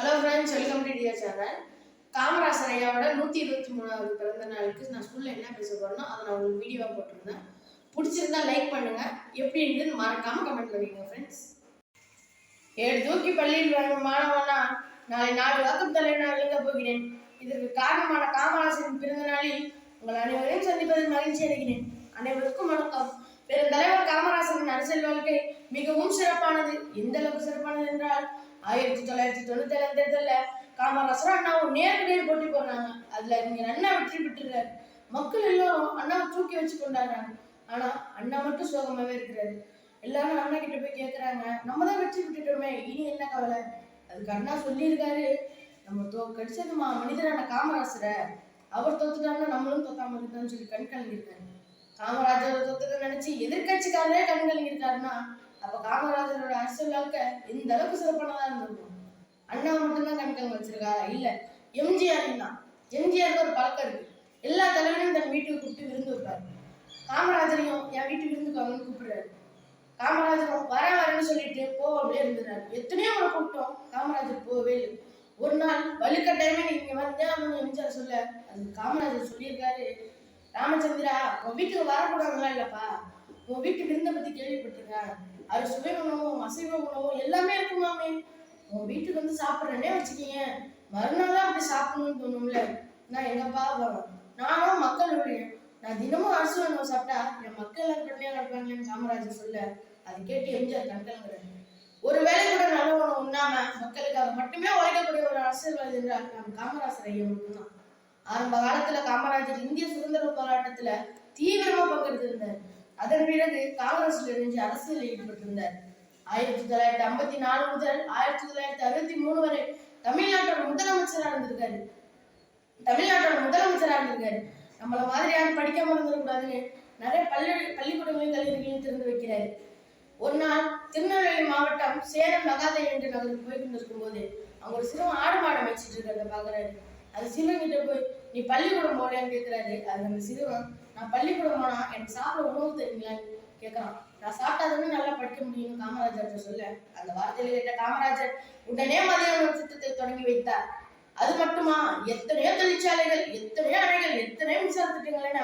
Hello friends welcome to dear channel Kamarajar ஐயாவோட நூற்றி இருபத்தி மூணாவது பிறந்த நாளுக்கு நான் ஸ்கூலில் என்ன பேச போகிறேனோ அதை நான் உங்களுக்கு வீடியோவாக போட்டிருந்தேன். பிடிச்சிருந்தா லைக் பண்ணுங்கள் எப்படி இருந்ததுன்னு மறக்காம கமெண்ட் பண்ணிடுங்க ஃப்ரெண்ட்ஸ் ஏழு தூக்கி பள்ளியில் வரும் மாணவனா? நாளை நாடு வாக்கும் தலைவனாக எழுத போகிறேன். இதற்கு காரணமான காமராசரின் பிறந்த நாளில் உங்கள் அனைவரையும் சந்திப்பதில் மகிழ்ச்சி அடைகிறேன். அனைவருக்கும் வணக்கம். பெருந்தலைவர் காமராசரின் அரசியல் வாழ்க்கை மிகவும் சிறப்பானது. எந்த அளவுக்கு சிறப்பானது என்றால் ஆயிரத்தி தொள்ளாயிரத்தி தொண்ணூத்தி ஏழாம் தேர்தலில் காமராசரும் அண்ணாவும் நேருக்கு நேர் போட்டி போனாங்க அதுல இங்க அண்ணா வெற்றி பெற்றுறாரு மக்கள் எல்லாரும் அண்ணாவை தூக்கி வச்சு கொண்டாடுறாங்க. ஆனா அண்ணா மட்டும் சோகமாவே இருக்கிறாரு. எல்லாரும் அண்ணா கிட்ட போய் கேட்குறாங்க நம்ம தான் வெற்றி விட்டுட்டோமே இனி என்ன கவலை? அதுக்கு அண்ணா சொல்லியிருக்காரு நம்ம தோ கடிச்சதுமா மனிதரான காமராசரை. அவர் தோத்துட்டாருன்னா நம்மளும் தோத்தாம இருக்கான்னு சொல்லி கண் கலங்கியிருக்காரு. காமராஜர் தோத்துக்க நினைச்சு எதிர்கட்சிக்காரரே கண் கலங்கியிருக்காருன்னா அப்ப காமராஜரோட அரசியல் வாழ்க்கை எந்த அளவுக்கு சிறப்பானதா இருந்திருக்கும்? அண்ணா மட்டும்தான் கண் வச்சிருக்காரா? இல்ல. எம்ஜிஆர் தான் எம்ஜிஆருக்கு ஒரு பழக்கம் இருக்கு. எல்லா தலைவரையும் தன் வீட்டுக்கு கூப்பிட்டு விருந்து வைப்பாரு. காமராஜரையும் என் வீட்டுக்கு விருந்துக்கு அவங்கன்னு கூப்பிடுறாரு. காமராஜரும் வர வரேன்னு சொல்லிட்டு போவாமலே இருந்துறாரு. எத்தனையோ ஒரு கூப்பிட்டோம். காமராஜர் போகவே இல்லை. ஒரு நாள் வலுக்கட்டாயமே நீங்க வந்தே அவங்க எம்ஜிஆர் சொல்ல அது காமராஜர் சொல்லியிருக்காரு. ராமச்சந்திரா உன் வீட்டுக்கு வரக்கூடாதுலாம் இல்லப்பா. உன் வீட்டு விருந்தை பத்தி கேள்விப்பட்டிருக்கேன். அது சுவை உணவும் அசைவ உணவும் எல்லாமே இருக்குமாமே உன் வீட்டுக்கு வந்து சாப்பிட்றேன்னே வச்சுக்கீங்க. மறுநாளும் அப்படி சாப்பிடணும்னு தோணும்ல. நான் எங்கப்பா வரும் நானும் மக்கள் ஊழியன் நான் தினமும் அரசு உணவு சாப்பிட்டா என் மக்கள் எல்லாம் நடப்பாங்கன்னு காமராஜர் சொல்ல. அது கேட்டு எம்ஜிஆர் கண்கலங்குறாரு ஒரு வேளை கூட நல்ல உணவு உண்ணாம மக்களுக்காக மட்டுமே உழைக்கக்கூடிய ஒரு அரசியல்வாதி என்றால் நம் காமராஜர் ஐயா மட்டும்தான். ஆரம்ப காலத்துல காமராஜர் இந்திய சுதந்திர போராட்டத்துல தீவிரமா பங்கெடுத்திருந்தார். அதன் பிறகு காங்கிரஸில் இருந்து அரசியலில் ஈடுபட்டிருந்தார். ஆயிரத்தி தொள்ளாயிரத்தி ஐம்பத்தி நாலு முதல் ஆயிரத்தி தொள்ளாயிரத்தி அறுபத்தி மூணு வரை தமிழ்நாட்டோட முதலமைச்சராக இருந்திருக்காரு. தமிழ்நாட்டோட முதலமைச்சராக இருந்திருக்காரு. நம்மள மாதிரி யாரும் படிக்காம இருந்துடக்கூடாதுன்னு நிறைய பள்ளி பள்ளிக்கூடங்களையும் கல்லூரிகளையும் திறந்து வைக்கிறாரு. ஒரு நாள் திருநெல்வேலி மாவட்டம் சேலம் நகாதை என்ற நகருக்கு போய் கொண்டிருக்கும் போது அவங்க ஒரு சிறுவன் ஆடு மாடு அமைச்சிட்டு இருக்கிறத பாக்குறாரு அது சிறுவன் கிட்ட போய் நீ பள்ளிக்கூடம் போலையான்னு கேட்கிறாரு அது அந்த சிறுவன் நான் பள்ளிக்கூடம் போனா எனக்கு சாப்பிட உணவு தெரியுங்களேன்னு கேட்கறான் நான் சாப்பிட்டாதானே நல்லா படிக்க முடியும்னு காமராஜர் சொல்ல. அந்த வார்த்தையில கேட்ட காமராஜர் உடனே மதிய உணவு திட்டத்தை தொடங்கி வைத்தார். அது மட்டுமா? எத்தனையோ தொழிற்சாலைகள் எத்தனையோ அணைகள் எத்தனையோ மின்சார திட்டங்கள் என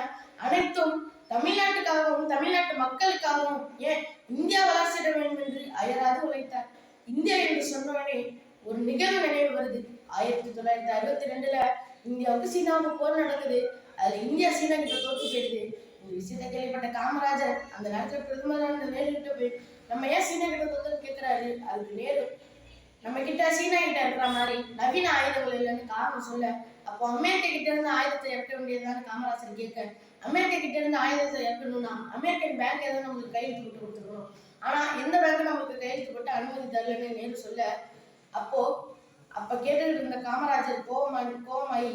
அனைத்தும் தமிழ்நாட்டுக்காகவும் தமிழ்நாட்டு மக்களுக்காகவும் ஏன் இந்தியா வளர்ச்சிட வேண்டும் என்று அயராது உழைத்தார்? இந்தியா என்று சொன்னவனே ஒரு நிகழ்வு நினைவு வருது ஆயிரத்தி தொள்ளாயிரத்தி அறுபத்தி ரெண்டுல இந்தியாவுக்கு சீனாவுக்கு போர் நடக்குது அதுல இந்தியா சீனா கிட்ட தோத்து போயிடுது. இந்த விஷயத்த கேள்விப்பட்ட காமராஜர் அந்த நேரத்துல பிரதமரான நேரு கிட்ட போய் நம்ம ஏன் சீனா கிட்ட தோத்துன்னு கேட்கிறாரு அதுக்கு நேரு நம்ம கிட்ட சீனா கிட்ட இருக்கிற மாதிரி நவீன ஆயுதங்கள் இல்லைன்னு காரணம் சொல்ல அப்போ அமெரிக்கா கிட்ட இருந்து ஆயுதத்தை இறக்க வேண்டியதுதான் காமராஜர் கேட்க அமெரிக்கா கிட்ட இருந்து ஆயுதத்தை இறக்கணும்னா அமெரிக்கன் பேங்க் ஏதாவது நம்மளுக்கு கையெழுத்து போட்டு கொடுத்துருக்கணும் ஆனா எந்த பேங்க் நம்மளுக்கு கையெழுத்து போட்டு அனுமதி தரலன்னு நேரு சொல்ல அப்போ அப்ப கேட்டுக்கிட்டு இருந்த காமராஜர் கோவமாயி கோவமாயி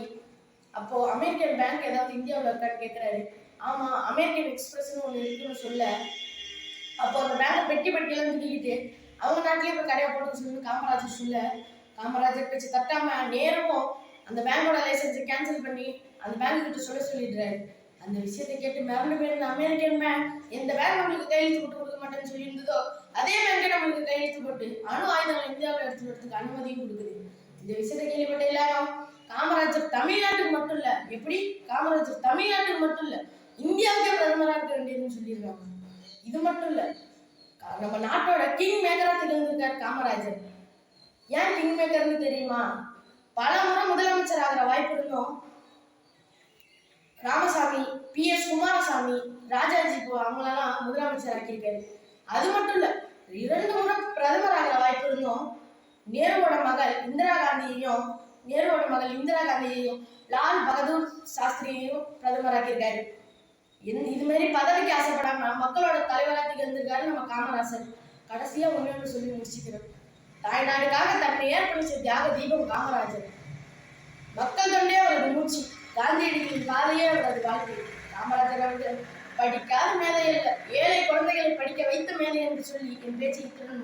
அப்போ அமெரிக்கன் பேங்க் ஏதாவது இந்தியாவில் இருக்கான்னு கேட்குறாரு ஆமாம் அமெரிக்கன் எக்ஸ்பிரஸ்னு ஒன்று இருக்குன்னு சொல்ல. அப்போ அந்த பேங்கை பெட்டி பெட்டியெல்லாம் தூக்கிக்கிட்டு அவங்க நாட்டிலேயே இப்போ கடையை போட்டு சொல்லி காமராஜர் சொல்ல. காமராஜர் பேச்சு தட்டாம நேரமும் அந்த பேங்கோட லைசன்ஸை கேன்சல் பண்ணி அந்த பேங்க் கிட்ட சொல்ல சொல்லிடுறாரு. அந்த விஷயத்தை கேட்டு மிரண்டு போயிருந்த அமெரிக்கன் பேங்க் எந்த பேங்க் நம்மளுக்கு கையெழுத்து போட்டு கொடுக்க மாட்டேன்னு சொல்லியிருந்ததோ அதே பேங்கே நம்மளுக்கு கையெழுத்து போட்டு அணு ஆயுதங்கள் இந்தியாவில் எடுத்துக்கிறதுக்கு வரதுக்கு அனுமதியும் கொடுக்குது. இந்த விஷயத்தை கேள்விப்பட்ட எல்லாரும் காமராஜர் தமிழ்நாட்டுக்கு மட்டும் இல்ல எப்படி? காமராஜர் தமிழ்நாட்டுக்கு மட்டும் இல்ல இந்தியாவுக்கே பிரதமராக இருக்க வேண்டியதுன்னு சொல்லியிருக்காங்க. இது மட்டும் இல்ல நம்ம நாட்டோட கிங் மேக்கரா திகழ்ந்திருக்கார் காமராஜர். ஏன் கிங் மேக்கர்னு தெரியுமா? பல முறை முதலமைச்சர் ஆகிற வாய்ப்பு இருந்தும். ராமசாமி பி. எஸ். குமாரசாமி ராஜாஜி அவங்களெல்லாம் முதலமைச்சர் ஆக்கியிருக்காரு. அது மட்டும் இல்ல இரண்டு முறை பிரதமர் ஆகிற வாய்ப்பு இருந்தும். நேருவோட மகள் இந்திரா காந்தியையும் நேருவோட மகள் இந்திரா காந்தியையும் லால் பகதூர் சாஸ்திரியையும் பிரதமர் ஆக்கியிருக்காரு. இது மாதிரி பதவிக்கு ஆசைப்படாம மக்களோட தலைவராக திகழ்ந்திருக்காரு நம்ம காமராசர். கடைசியா ஒண்ணு சொல்லி முடிச்சுக்கிறோம் தாய்நாடுக்காக தன்னை ஏற்படுத்த தியாக தீபம் காமராஜர். மக்கள் தொண்டே அவரது மூச்சு. காந்தியடிகளின் பாதையே அவரது வாழ்க்கை. காமராஜர் அவர்கள் படிக்காத மேதை இல்லை ஏழை குழந்தைகளை படிக்க வைத்த மேதை என்று சொல்லி என் பேச்சை இத்துடன்